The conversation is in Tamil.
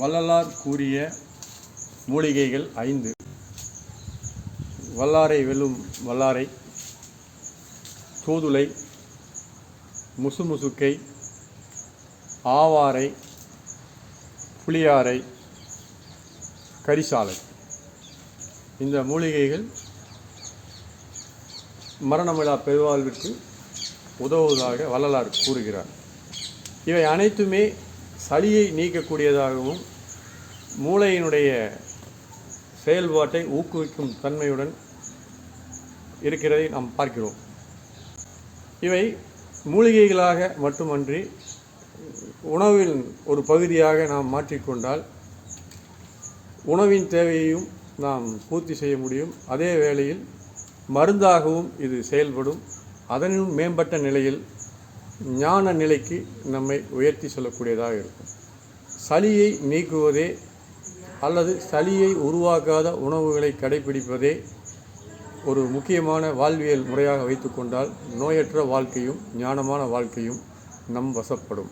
வள்ளலார் கூறிய மூலிகைகள் ஐந்து. வல்லாரை வெல்லும் வல்லாரை தூதுளை முசுமுசுக்கை ஆவாரை புளியாரை கரிசாலை. இந்த மூலிகைகள் மரணமிழா பெருவாழ்விற்கு உதவுவதாக வள்ளலார் கூறுகிறார். இவை அனைத்துமே சளியை நீக்கக்கூடியதாகவும் மூளையினுடைய செயல்பாட்டை ஊக்குவிக்கும் தன்மையுடன் இருக்கிறதை நாம் பார்க்கிறோம். இவை மூலிகைகளாக மட்டுமன்றி உணவின் ஒரு பகுதியாக நாம் மாற்றிக்கொண்டால் உணவின் தேவையையும் நாம் பூர்த்தி செய்ய முடியும். அதே வேளையில் மருந்தாகவும் இது செயல்படும். அதனும் மேம்பட்ட நிலையில் ஞான நிலைக்கு நம்மை உயர்த்தி செல்லக்கூடியதாக இருக்கும். சளியை நீக்குவதே அல்லது சளியை உருவாக்காத உணவுகளை கடைபிடிப்பதே ஒரு முக்கியமான வாழ்வியல் முறையாக வைத்துக்கொண்டால் நோயற்ற வாழ்க்கையும் ஞானமான வாழ்க்கையும் நம் வசப்படும்.